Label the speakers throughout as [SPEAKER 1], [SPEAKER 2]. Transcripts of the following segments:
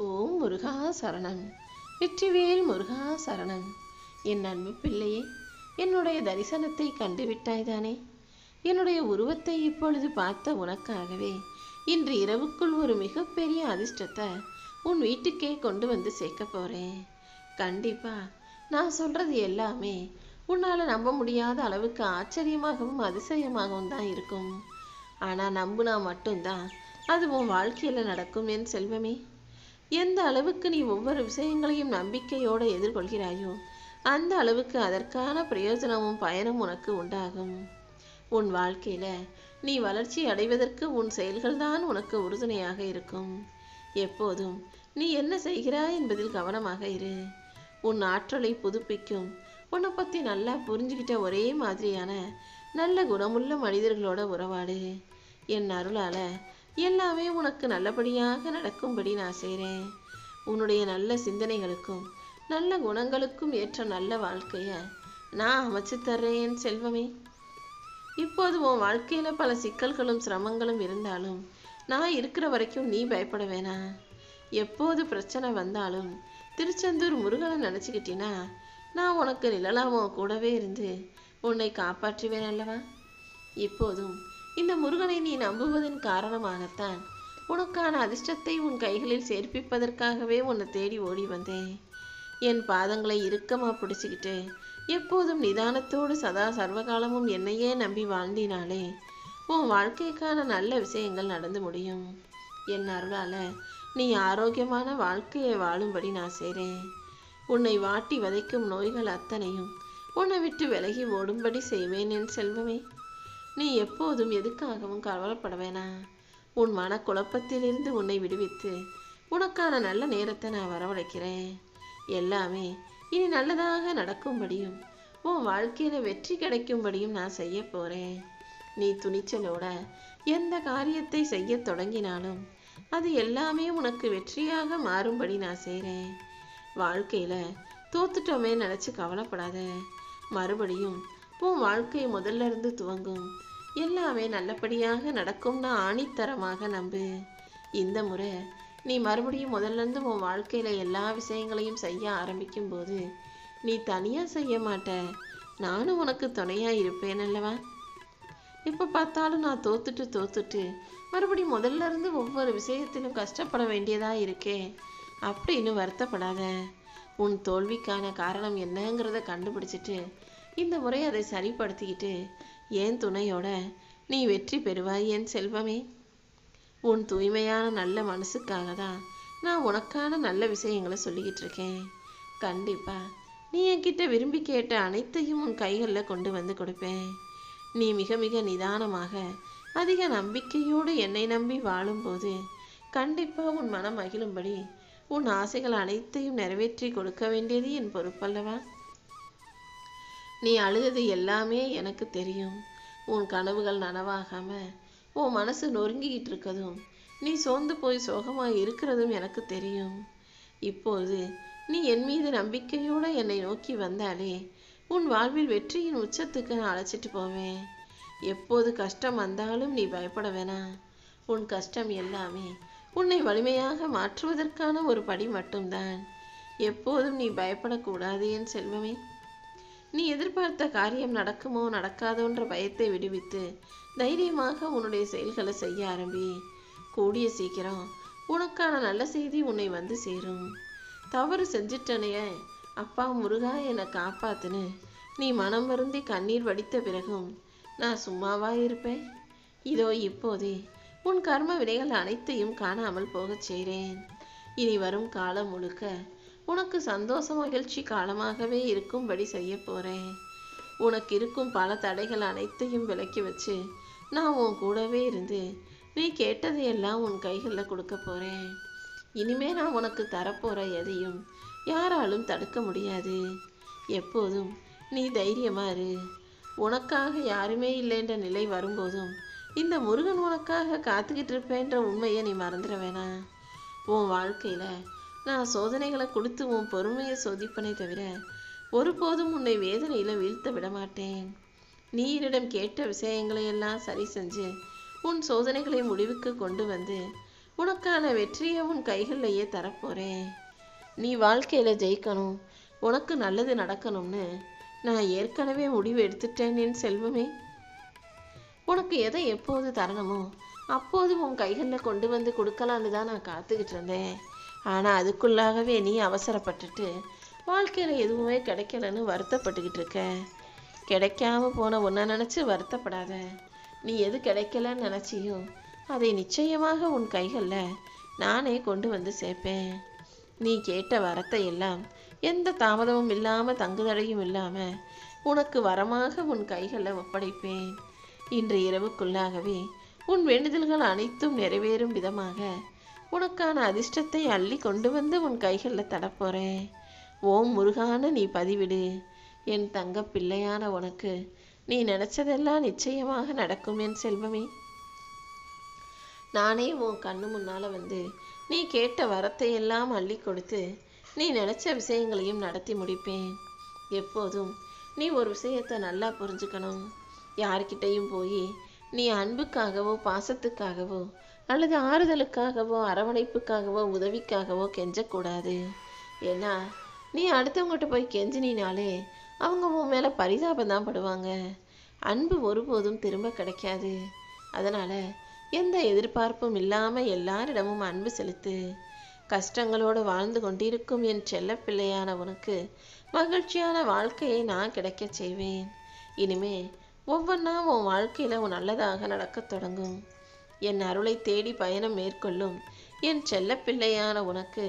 [SPEAKER 1] ஓம் முருகா சரணன் வெற்றிவேல் முருகா சரணன் என் அன்பு பிள்ளையே என்னுடைய தரிசனத்தை கண்டுவிட்டாய்தானே? என்னுடைய உருவத்தை இப்பொழுது பார்த்த உனக்காகவே இன்று இரவுக்குள் ஒரு மிகப்பெரிய அதிர்ஷ்டத்தை உன் வீட்டுக்கே கொண்டு வந்து சேர்க்க போறேன். கண்டிப்பா நான் சொல்றது எல்லாமே உன்னால நம்ப முடியாத அளவுக்கு ஆச்சரியமாகவும் அதிசயமாகவும் தான் இருக்கும். ஆனா நம்புனா மட்டும்தான் அது உன் வாழ்க்கையில நடக்கும் என் செல்வமே. எந்த அளவுக்கு நீ ஒவ்வொரு விஷயங்களையும் நம்பிக்கையோடு எதிர்கொள்கிறாயோ அந்த அளவுக்கு அதற்கான பிரயோஜனமும் பயனும் உனக்கு உண்டாகும். உன் வாழ்க்கையில நீ வளர்ச்சி அடைவதற்கு உன் செயல்கள்தான் உனக்கு உறுதுணையாக இருக்கும். எப்போதும் நீ என்ன செய்கிறாய் என்பதில் கவனமாக இரு. உன் ஆற்றலை புதுப்பிக்கும் உன்னை பற்றி நல்லா புரிஞ்சுக்கிட்ட ஒரே மாதிரியான நல்ல குணமுள்ள மனிதர்களோட உறவாடு. என் அருளால எல்லாமே உனக்கு நல்லபடியாக நடக்கும்படி நான் செய்கிறேன் உன்னுடைய நல்ல சிந்தனைகளுக்கும் நல்ல குணங்களுக்கும் ஏற்ற நல்ல வாழ்க்கையை நான் அமைச்சு தர்றேன் செல்வமே. இப்போது உன் வாழ்க்கையில் பல சிக்கல்களும் சிரமங்களும் இருந்தாலும் நான் இருக்கிற வரைக்கும் நீ பயப்பட வேணாம் எப்போது பிரச்சனை வந்தாலும் திருச்செந்தூர் முருகனை நினச்சிக்கிட்டினா நான் உனக்கு நிழலாவும் கூடவே இருந்து உன்னை காப்பாற்றுவேன் அல்லவா? இப்போதும் இந்த முருகனை நீ நம்புவதன் காரணமாகத்தான் உனக்கான அதிர்ஷ்டத்தை உன் கைகளில் சேர்ப்பிப்பதற்காகவே உன்னை தேடி ஓடி வந்தேன். என் பாதங்களை இறுக்கமா பிடிச்சுக்கிட்டு எப்போதும் நிதானத்தோடு சதா சர்வகாலமும் என்னையே நம்பி வாழ்ந்தினாலே உன் வாழ்க்கைக்கான நல்ல விஷயங்கள் நடந்து முடியும். என் அருளால நீ ஆரோக்கியமான வாழ்க்கையை வாழும்படி நான் செய்கிறேன் உன்னை வாட்டி வதைக்கும் நோய்கள் அத்தனையும் உன்னை விட்டு விலகி ஓடும்படி செய்வேன் என் செல்வமே. நீ எப்போதும் எதுக்காகவும் கவலைப்பட வேணாம். உன் மனக்குழப்பத்திலிருந்து உன்னை விடுவித்து உனக்கான நல்ல நேரத்தை நான் வரவழைக்கிறேன். எல்லாமே இனி நல்லதாக நடக்கும்படியும் உன் வாழ்க்கையில வெற்றி கிடைக்கும்படியும் நான் செய்ய போறேன். நீ துணிச்சலோட எந்த காரியத்தை செய்ய தொடங்கினாலும் அது எல்லாமே உனக்கு வெற்றியாக மாறும்படி நான் செய்கிறேன் வாழ்க்கையில தோத்துட்டோமே நினைச்சு கவலைப்படாத. மறுபடியும் உன் வாழ்க்கை முதல்ல இருந்து துவங்கும். எல்லாமே நல்லபடியாக நடக்கும்னு ஆணித்தரமாக நம்பு. இந்த முறை நீ மறுபடியும் முதல்ல இருந்து உன் வாழ்க்கையில் எல்லா விஷயங்களையும் செய்ய ஆரம்பிக்கும் போது நீ தனியாக செய்ய மாட்ட. நானும் உனக்கு துணையாக இருப்பேன் அல்லவா? எப்போ பார்த்தாலும் நான் தோத்துட்டு தோத்துட்டு மறுபடியும் முதல்ல இருந்து ஒவ்வொரு விஷயத்திலும் கஷ்டப்பட வேண்டியதாக இருக்கே அப்படின்னு வருத்தப்படாத. உன் தோல்விக்கான காரணம் என்னங்கிறத கண்டுபிடிச்சிட்டு இந்த முறை அதை சரிப்படுத்திக்கிட்டு ஏன் துணையோட நீ வெற்றி பெறுவாய் என் செல்வமே. உன் தூய்மையான நல்ல மனசுக்காக தான் நான் உனக்கான நல்ல விஷயங்களை சொல்லிக்கிட்டு இருக்கேன். கண்டிப்பா நீ என்கிட்ட விரும்பி கேட்ட அனைத்தையும் உன் கைகளில் கொண்டு வந்து கொடுப்பேன். நீ மிக மிக நிதானமாக அதிக நம்பிக்கையோடு என்னை நம்பி வாழும்போது கண்டிப்பா உன் மனம் மகிழும்படி உன் ஆசைகள் அனைத்தையும் நிறைவேற்றி கொடுக்க வேண்டியது என் பொறுப்பல்லவா? நீ அழுதது எல்லாமே எனக்கு தெரியும். உன் கனவுகள் நனவாகாம உன் மனசு நொறுங்கிக்கிட்டு இருக்கதும் நீ சோர்ந்து போய் சோகமாக இருக்கிறதும் எனக்கு தெரியும். இப்போது நீ என் மீது நம்பிக்கையோடு என்னை நோக்கி வந்தாலே உன் வாழ்வில் வெற்றியின் உச்சத்துக்கு நான் அழைச்சிட்டு போவேன். எப்போது கஷ்டம் வந்தாலும் நீ பயப்பட வேணாம் உன் கஷ்டம் எல்லாமே உன்னை வலிமையாக மாற்றுவதற்கான ஒரு படி மட்டும்தான். எப்போதும் நீ பயப்படக்கூடாது என் செல்வமே. நீ எதிர்பார்த்த காரியம் நடக்குமோ நடக்காதோன்ற பயத்தை விடுவித்து தைரியமாக உன்னுடைய செயல்களை செய்ய ஆரம்பி. கூடிய சீக்கிரம் உனக்கான நல்ல செய்தி உன்னை வந்து சேரும். தவறு செஞ்சிட்டனைய அப்பா முருகா என்னை காப்பாத்துன்னு நீ மனம் வருந்தி கண்ணீர் வடித்த பிறகும் நான் சும்மாவா இருப்பேன்? இதோ இப்போதே உன் கர்ம வினைகள் அனைத்தையும் காணாமல் போகச் செய்கிறேன். இனி வரும் காலம் முழுக்க உனக்கு சந்தோஷ மகிழ்ச்சி காலமாகவே இருக்கும்படி செய்ய போறேன். உனக்கு இருக்கும் பல தடைகள் அனைத்தையும் விலக்கி வச்சு நான் உன் கூடவே இருந்து நீ கேட்டதையெல்லாம் உன் கைகளில் கொடுக்க போறேன். இனிமே நான் உனக்கு தரப்போற எதையும் யாராலும் தடுக்க முடியாது. எப்போதும் நீ தைரியமாறு இரு. உனக்காக யாருமே இல்லைன்ற நிலை வரும்போதும் இந்த முருகன் உனக்காக காத்துக்கிட்டு இருப்பேன்ற உண்மையை நீ மறந்துட வேணாம். உன் வாழ்க்கையில நான் சோதனைகளை கொடுத்து உன் பொறுமையை சோதிப்பனே தவிர ஒருபோதும் உன்னை வேதனையில் வீழ்த்த விட மாட்டேன் நீ என்னிடம் கேட்ட விஷயங்களை எல்லாம் சரி செஞ்சு உன் சோதனைகளை முடிவுக்கு கொண்டு வந்து உனக்கான வெற்றியை உன் கைகளிலேயே தரப்போறேன். நீ வாழ்க்கையில் ஜெயிக்கணும் உனக்கு நல்லது நடக்கணும்னு நான் ஏற்கனவே முடிவு எடுத்துட்டேன் என் செல்வமே. உனக்கு எதை எப்போது தரணுமோ அப்போது உன் கைகளில் கொண்டு வந்து கொடுக்கலான்னு தான் நான் காத்துக்கிட்டு இருந்தேன். ஆனால் அதுக்குள்ளாகவே நீ அவசரப்பட்டுட்டு வாழ்க்கையில் எதுவுமே கிடைக்கலன்னு வருத்தப்பட்டுக்கிட்டு இருக்க. கிடைக்காம போன ஒன்றை நினச்சி வருத்தப்படாத. நீ எது கிடைக்கலன்னு நினச்சியோ அதை நிச்சயமாக உன் கைகளில் நானே கொண்டு வந்து சேர்ப்பேன். நீ கேட்ட வரத்தை எல்லாம் எந்த தாமதமும் இல்லாமல் தங்குதடையும் இல்லாமல் உனக்கு வரமாக உன் கைகளில் ஒப்படைப்பேன். இன்று இரவுக்குள்ளாகவே உன் வேண்டுதல்கள் அனைத்தும் நிறைவேறும் விதமாக உனக்கான அதிர்ஷ்டத்தை அள்ளி கொண்டு வந்து உன் கைகளில் தடப்போறேன் ஓம் முருகான நீ பதிவிடு. என் தங்க பிள்ளையான உனக்கு. நீ நினைச்சதெல்லாம் நிச்சயமாக நடக்கும் என் செல்வமே. நானே உன் கண்ணு முன்னால வந்து நீ கேட்ட வரத்தை எல்லாம் அள்ளி கொடுத்து நீ நினைச்ச விஷயங்களையும் நடத்தி முடிப்பேன். எப்போதும் நீ ஒரு விஷயத்தை நல்லா புரிஞ்சுக்கணும். யார்கிட்டையும் போய் நீ அன்புக்காகவோ பாசத்துக்காகவோ அல்லது ஆறுதலுக்காகவோ அரவணைப்புக்காகவோ உதவிக்காகவோ கெஞ்சக்கூடாது. ஏன்னா நீ அடுத்தவங்ககிட்ட போய் கெஞ்சினாலே அவங்க உன் மேலே பரிதாபம் தான் படுவாங்க. அன்பு ஒருபோதும் திரும்ப கிடைக்காது. அதனால் எந்த எதிர்பார்ப்பும் இல்லாமல் எல்லாரிடமும் அன்பு செலுத்து. கஷ்டங்களோடு வாழ்ந்து கொண்டிருக்கும் என் செல்ல பிள்ளையான உனக்கு மகிழ்ச்சியான வாழ்க்கையை நான் கிடைக்கச் செய்வேன். இனிமே ஒவ்வொன்றா உன் வாழ்க்கையில் உன் நல்லதாக நடக்கத் தொடங்கும். என் அருளை தேடி பயணம் மேற்கொள்ளும். என் செல்ல பிள்ளையான உனக்கு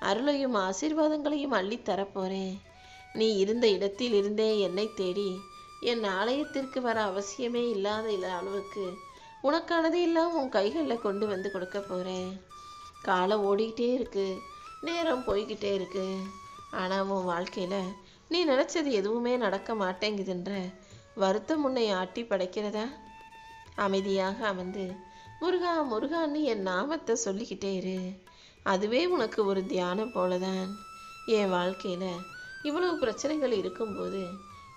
[SPEAKER 1] அருளையும் ஆசீர்வாதங்களையும் அள்ளித்தரப்போறேன் நீ இருந்த இடத்தில் இருந்தே என்னை தேடி என் ஆலயத்திற்கு வர அவசியமே இல்லாத அளவுக்கு உனக்கானது எல்லாம் உன் கைகளில் கொண்டு வந்து கொடுக்க போகிறேன் காலம் ஓடிக்கிட்டே இருக்கு. நேரம் போய்கிட்டே இருக்கு. ஆனால் உன் வாழ்க்கையில் நீ நினச்சது எதுவுமே நடக்க மாட்டேங்குதுன்ற வருத்தம் உன்னை ஆட்டி படைக்கிறதா? அமைதியாக அமர்ந்து முருகா முருகான்னு என் நாமத்தை சொல்லிக்கிட்டே இரு. அதுவே உனக்கு ஒரு தியானம் போலதான். என் வாழ்க்கையில் இவ்வளவு பிரச்சனைகள் இருக்கும்போது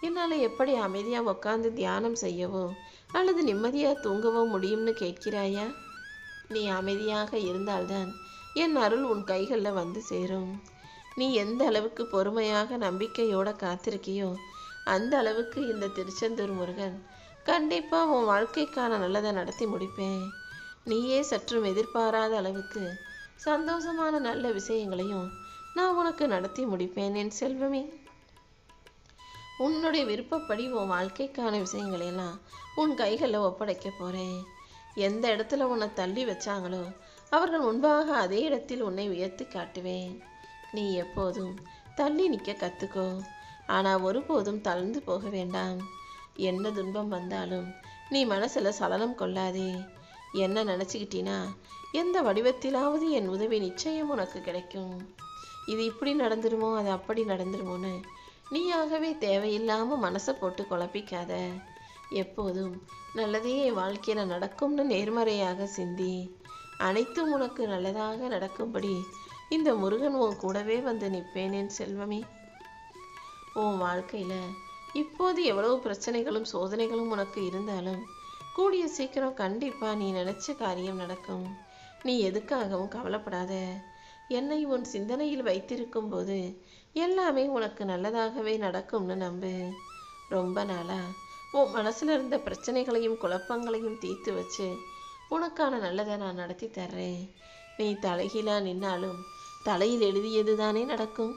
[SPEAKER 1] என்னால் எப்படி அமைதியாக உட்காந்து தியானம் செய்யவோ அல்லது நிம்மதியாக தூங்கவோ முடியும்னு கேட்கிறாயா? நீ அமைதியாக இருந்தால்தான் என் அருள் உன் கைகளில் வந்து சேரும். நீ எந்த அளவுக்கு பொறுமையாக நம்பிக்கையோட காத்திருக்கியோ அந்த அளவுக்கு இந்த திருச்செந்தூர் முருகன் கண்டிப்பாக உன் வாழ்க்கைக்கான நல்லதை நடத்தி முடிப்பேன். நீயே சற்றும் எதிர்பாராத அளவுக்கு சந்தோஷமான நல்ல விஷயங்களையும் நான் உனக்கு நடத்தி முடிப்பேன் என் செல்வமே. உன்னுடைய விருப்பப்படி உன் வாழ்க்கைக்கான விஷயங்களையெல்லாம் உன் கைகளில் ஒப்படைக்க போகிறேன் எந்த இடத்துல உன்னை தள்ளி வச்சாங்களோ அவர்கள் முன்பாக அதே இடத்தில் உன்னை உயர்த்தி காட்டுவேன். நீ எப்போதும் தள்ளி நிற்க கற்றுக்கோ ஆனால் ஒருபோதும் தளர்ந்து போக வேண்டாம். என்ன துன்பம் வந்தாலும் நீ மனசில் சலனம் கொள்ளாதே. என்ன நினச்சிக்கிட்டினா எந்த வடிவத்திலாவது என் உதவி நிச்சயம் உனக்கு கிடைக்கும். இது இப்படி நடந்துருமோ அது அப்படி நடந்துருமோன்னு நீயாகவே தேவையில்லாமல் மனசை போட்டு குழப்பிக்காத. எப்போதும் நல்லதே வாழ்க்கையில் நடக்கும்னு நேர்மறையாக சிந்தி. அனைத்தும் உனக்கு நல்லதாக நடக்கும்படி இந்த முருகன் உன் கூடவே வந்து நிற்பேனேன் செல்வமே. உன் வாழ்க்கையில் இப்போது எவ்வளவு பிரச்சனைகளும் சோதனைகளும் உனக்கு இருந்தாலும் கூடிய சீக்கிரம் கண்டிப்பாக நீ நினச்ச காரியம் நடக்கும். நீ எதுக்காகவும் கவலைப்படாத. என்னை உன் சிந்தனையில் வைத்திருக்கும் போது எல்லாமே உனக்கு நல்லதாகவே நடக்கும்னு நம்பு. ரொம்ப நாளா உன் மனசுல இருந்த பிரச்சனைகளையும் குழப்பங்களையும் தீர்த்து வச்சு உனக்கான நல்லதை நான் நடத்தி தர்றேன். நீ தலைகீழா நின்னாலும் தலையில் எழுதியது தானே நடக்கும்.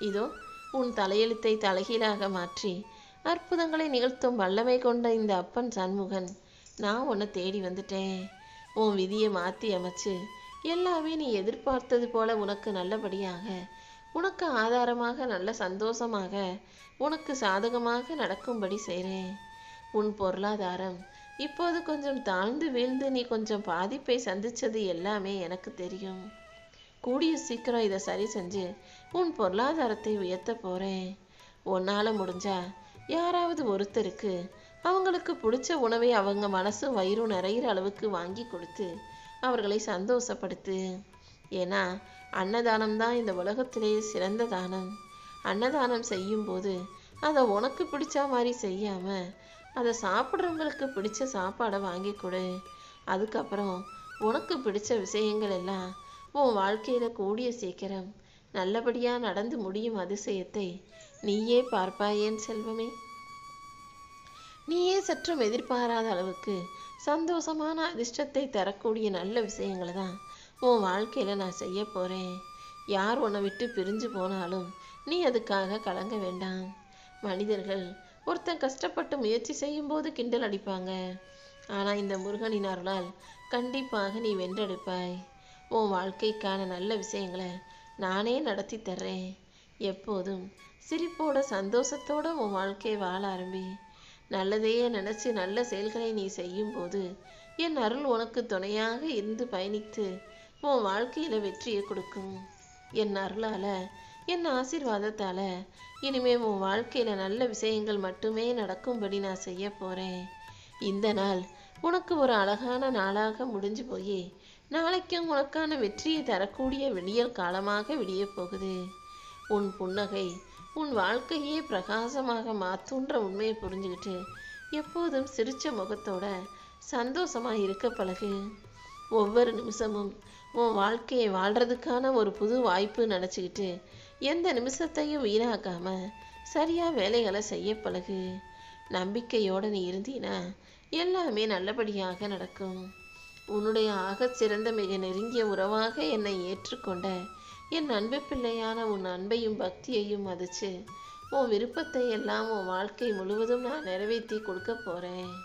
[SPEAKER 1] இதோ உன் தலையெழுத்தை தலைகீழாக மாற்றி அற்புதங்களை நிகழ்த்தும் வல்லமை கொண்ட இந்த அப்பன் சண்முகன் நான் உன்னை தேடி வந்துட்டேன். உன் விதியை மாற்றி அமைச்சு எல்லாமே நீ எதிர்பார்த்தது போல உனக்கு நல்லபடியாக உனக்கு ஆதாரமாக நல்ல சந்தோஷமாக உனக்கு சாதகமாக நடக்கும்படி செய்கிறேன் உன் பொருளாதாரம் இப்போது கொஞ்சம் தாழ்ந்து வீழ்ந்து நீ கொஞ்சம் பாதிப்பை சந்தித்தது எல்லாமே எனக்கு தெரியும். கூடிய சீக்கிரம் இதை சரி செஞ்சு உன் பொருளாதாரத்தை உயர்த்த போறேன். உன்னால முடிஞ்சா யாராவது ஒருத்தருக்கு அவங்களுக்கு பிடிச்ச உணவை அவங்க மனசும் வயிறும் நிறையிற அளவுக்கு வாங்கி கொடுத்து அவர்களை சந்தோஷப்படுத்து. ஏன்னா அன்னதானம் தான் இந்த உலகத்திலேயே சிறந்த தானம். அன்னதானம் செய்யும்போது அதை உனக்கு பிடிச்ச மாதிரி செய்யாம அதை சாப்பிட்றவங்களுக்கு பிடிச்ச சாப்பாடை வாங்கி கொடு. அதுக்கப்புறம் உனக்கு பிடிச்ச விஷயங்கள் எல்லாம் உன் வாழ்க்கையில கூடிய சீக்கிரம் நல்லபடியா நடந்து முடியும் அதிசயத்தை நீயே பார்ப்பாயேன் செல்வமே? நீயே சற்றும் எதிர்பாராத அளவுக்கு சந்தோஷமான அதிர்ஷ்டத்தை தரக்கூடிய நல்ல விஷயங்களை தான் உன் வாழ்க்கையில நான் செய்ய போறேன். யார் உன்னை விட்டு பிரிஞ்சு போனாலும் நீ அதுக்காக கலங்க வேண்டாம். மனிதர்கள் ஒருத்தன் கஷ்டப்பட்டு முயற்சி செய்யும் போது கிண்டல் அடிப்பாங்க. ஆனா இந்த முருகனின் அருளால் கண்டிப்பாக நீ வென்றெடுப்பாய். உன் வாழ்க்கைக்கான நல்ல விஷயங்களை நானே நடத்தி தர்றேன். எப்போதும் சிரிப்போட சந்தோஷத்தோட உன் வாழ்க்கையை வாழ ஆரம்பி. நல்லதையே நினச்சி நல்ல செயல்களை நீ செய்யும்போது என் அருள் உனக்கு துணையாக இருந்து பயணித்து உன் வாழ்க்கையில் வெற்றியை கொடுக்கும். என் அருளால் என் ஆசிர்வாதத்தால் இனிமே உன் வாழ்க்கையில் நல்ல விஷயங்கள் மட்டுமே நடக்கும்படி நான் செய்ய போகிறேன் இந்த நாள் உனக்கு ஒரு அழகான நாளாக முடிஞ்சு போய். நாளைக்கும் உனக்கான வெற்றியை தரக்கூடிய விடியல் காலமாக விடிய போகுது. உன் புன்னகை உன் வாழ்க்கையே பிரகாசமாக மாத்துன்ற உண்மையை புரிஞ்சுக்கிட்டு எப்போதும் சிரிச்ச முகத்தோட சந்தோஷமாக இருக்க பழகு. ஒவ்வொரு நிமிஷமும் உன் வாழ்க்கையை வாழ்கிறதுக்கான ஒரு புது வாய்ப்பு நினச்சிக்கிட்டு எந்த நிமிஷத்தையும் வீணாக்காமல் சரியாக வேலைகளை செய்ய பழகு. நம்பிக்கையோடு நீ இருந்தீன்னா எல்லாமே நல்லபடியாக நடக்கும். உன்னுடைய ஆகச் சிறந்த மிக நெருங்கிய உறவாக என்னை ஏற்றுக்கொண்ட என் அன்பு பிள்ளையான உன் அன்பையும் பக்தியையும் மதிச்சு உன் விருப்பத்தை எல்லாம் உன் வாழ்க்கை முழுவதும் நான் நிறைவேற்றி கொடுக்க போறேன்.